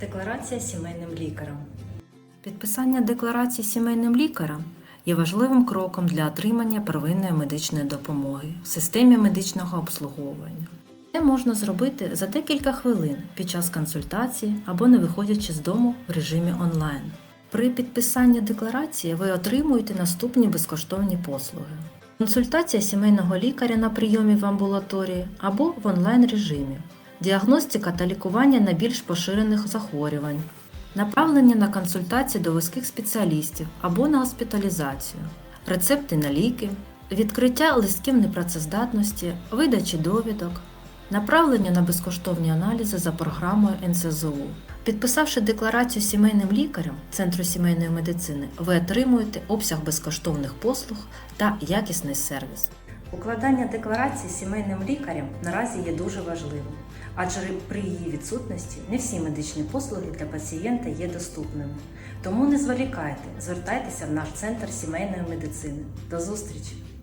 Декларація сімейним лікарем. Підписання декларації сімейним лікарем є важливим кроком для отримання первинної медичної допомоги в системі медичного обслуговування. Це можна зробити за декілька хвилин під час консультації або не виходячи з дому в режимі онлайн. При підписанні декларації ви отримуєте наступні безкоштовні послуги: консультація сімейного лікаря на прийомі в амбулаторії або в онлайн режимі, діагностика та лікування найбільш поширених захворювань, направлення на консультації до вузьких спеціалістів або на госпіталізацію, рецепти на ліки, відкриття листків непрацездатності, видачі довідок, направлення на безкоштовні аналізи за програмою НСЗУ. Підписавши декларацію сімейним лікарем Центру сімейної медицини, ви отримуєте обсяг безкоштовних послуг та якісний сервіс. Укладання декларації сімейним лікарем наразі є дуже важливим, адже при її відсутності не всі медичні послуги для пацієнта є доступними. Тому не зволікайте, звертайтеся в наш центр сімейної медицини. До зустрічі!